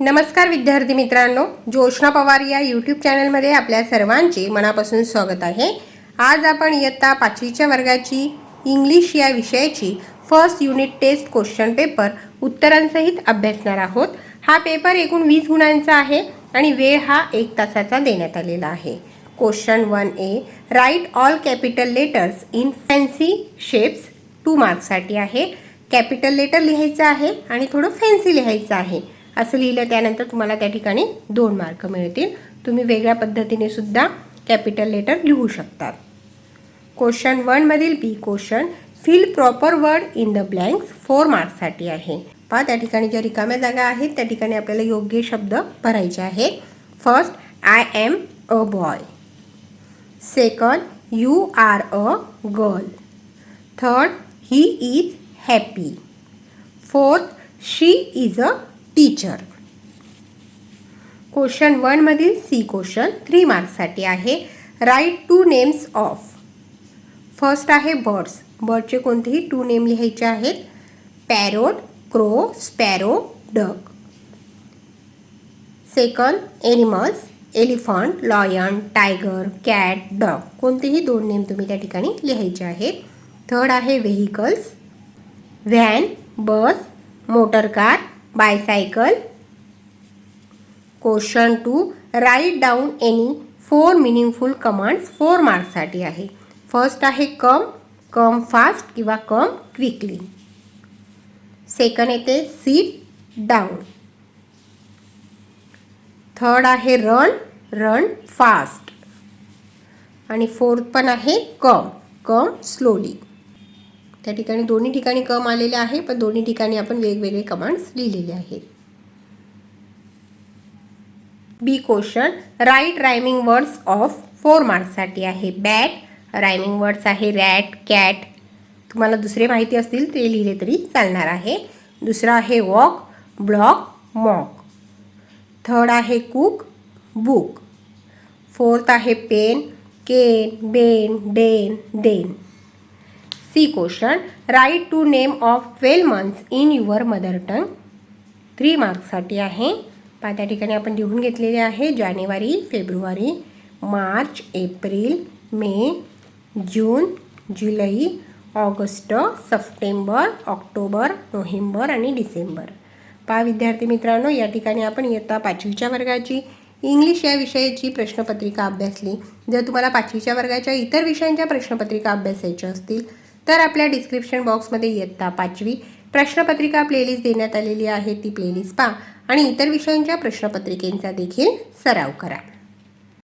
नमस्कार विद्यार्थी मित्रांनो जोशना पवार या यूट्यूब चॅनलमध्ये आपल्या सर्वांचे मनापासून स्वागत आहे. आज आपण इयत्ता पाचवीच्या वर्गाची इंग्लिश या विषयाची first unit test question paper उत्तरांसहित अभ्यासणार आहोत. हा पेपर एकूण वीस गुणांचा आहे आणि वेळ हा एक तासाचा देण्यात आलेला आहे. Question one A write all capital letters in fancy shapes two मार्क्ससाठी आहे. कॅपिटल लेटर लिहायचं आहे आणि थोडं फॅन्सी लिहायचं आहे. असं लिहिलं त्यानंतर तुम्हाला त्या ठिकाणी दोन मार्क मिळतील. तुम्ही वेगळ्या पद्धतीने सुद्धा कॅपिटल लेटर लिहू शकतात. Question वनमधील B question fill proper word in the blanks four मार्क्ससाठी आहे. पहा त्या ठिकाणी ज्या रिकाम्या जागा आहेत त्या ठिकाणी आपल्याला योग्य शब्द भरायचे आहे. First I am a boy second you are a girl third he is happy fourth she is a teacher question one वनमधील C question three मार्क्ससाठी आहे. Write two names of first आहे बर्ड्स बर्डचे कोणतेही टू नेम लिहायचे आहेत. Parrot crow sparrow duck second animals elephant lion tiger cat dog कोणतेही दोन name तुम्ही त्या ठिकाणी लिहायचे आहेत. थर्ड आहे vehicles van bus motor car bicycle question to write down any four meaningful commands four मार्क्ससाठी आहे. फर्स्ट आहे कम कम फास्ट किंवा कम क्विकली सेकंड येते सीट डाऊन थर्ड आहे रन रन फास्ट आणि फोर्थ पण आहे कम कम slowly त्या ठिकाणी दोन्ही ठिकाणी कम आलेले आहे पण दोन्ही ठिकाणी आपण वेगवेगळे कमांड्स लिहिलेले आहेत. B question write rhyming words of four मार्क्ससाठी आहे. बॅट रायमिंग वर्ड्स आहे. रॅट कॅट तुम्हाला दुसरे माहिती असतील ते लिहिले तरी चालणार आहे. दुसरं आहे वॉक ब्लॉक मॉक थर्ड आहे कुक बुक फोर्थ आहे pen cane Ben den then C question write to name of twelve months in your mother tongue three मार्क्ससाठी आहे. पा त्या ठिकाणी आपण लिहून घेतलेले आहे. जानेवारी फेब्रुवारी मार्च एप्रिल मे जून जुलै ऑगस्ट सप्टेंबर ऑक्टोबर नोव्हेंबर आणि डिसेंबर. पहा विद्यार्थी मित्रांनो या ठिकाणी आपण इयत्ता पाचवीच्या वर्गाची इंग्लिश या विषयाची प्रश्नपत्रिका अभ्यासली. जर तुम्हाला पाचवीच्या वर्गाच्या इतर विषयांच्या प्रश्नपत्रिका अभ्यासायच्या असतील तर आपल्या डिस्क्रिप्शन बॉक्समध्ये इयत्ता पाचवी प्रश्नपत्रिका प्लेलिस्ट देण्यात आलेली आहे ती प्लेलिस्ट पहा. आणि इतर विषयांच्या प्रश्नपत्रिकेंचा देखील सराव करा.